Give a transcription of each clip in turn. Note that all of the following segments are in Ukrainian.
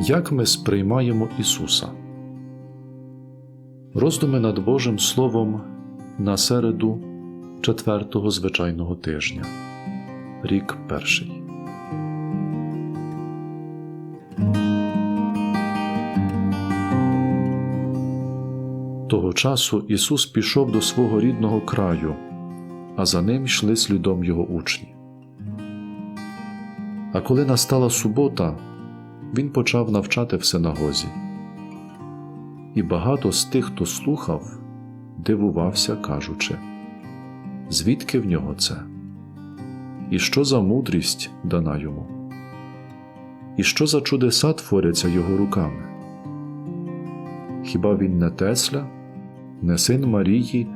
Як ми сприймаємо Ісуса? Роздуми над Божим Словом на середу четвертого звичайного тижня, рік перший. Того часу Ісус пішов до свого рідного краю, а за ним йшли слідом його учні. А коли настала субота, він почав навчати в синагозі. І багато з тих, хто слухав, дивувався, кажучи, звідки в нього це? І що за мудрість дана йому? І що за чудеса творяться його руками? Хіба він не Тесля, не син Марії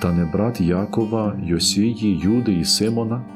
та не брат Якова, Йосії, Юди і Симона?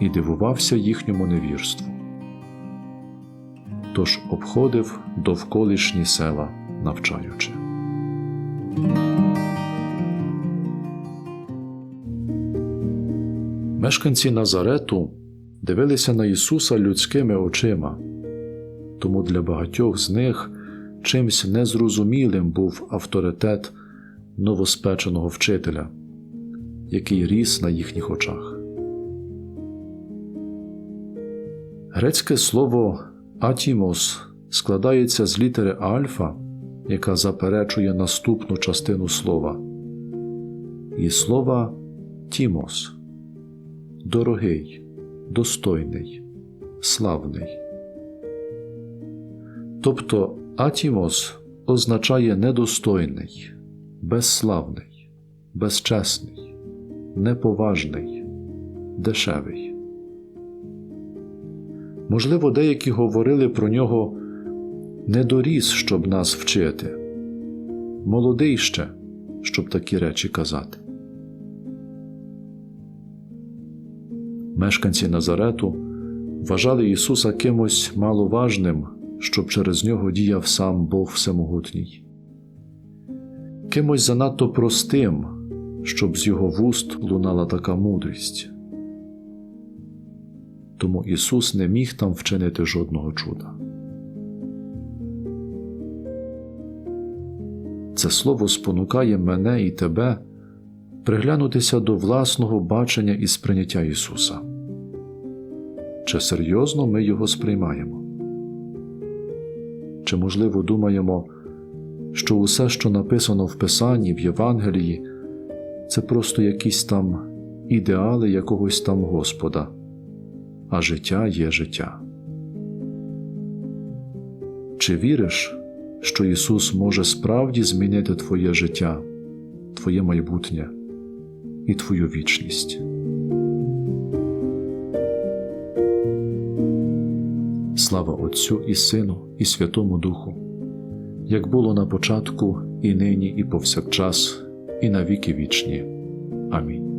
і дивувався їхньому невірству. Тож обходив довколишні села, навчаючи. Мешканці Назарету дивилися на Ісуса людськими очима, тому для багатьох з них чимсь незрозумілим був авторитет новоспеченого вчителя, який ріс на їхніх очах. Грецьке слово атімос складається з літери альфа, яка заперечує наступну частину слова, і слова тімос дорогий, достойний, славний. Тобто атімос означає недостойний, безславний, безчесний, неповажний, дешевий. Можливо, деякі говорили про нього не доріс, щоб нас вчити, молодий ще, щоб такі речі казати. Мешканці Назарету вважали Ісуса кимось маловажним, щоб через нього діяв сам Бог Всемогутній, кимось занадто простим, щоб з його вуст лунала така мудрість. Тому Ісус не міг там вчинити жодного чуда. Це слово спонукає мене і тебе приглянутися до власного бачення і сприйняття Ісуса. Чи серйозно ми Його сприймаємо? Чи, можливо, думаємо, що усе, що написано в Писанні, в Євангелії, це просто якісь там ідеали якогось там Господа, а життя є життя? Чи віриш, що Ісус може справді змінити Твоє життя, Твоє майбутнє і Твою вічність? Слава Отцю і Сину, і Святому Духу, як було на початку, і нині, і повсякчас, і на віки вічні. Амінь.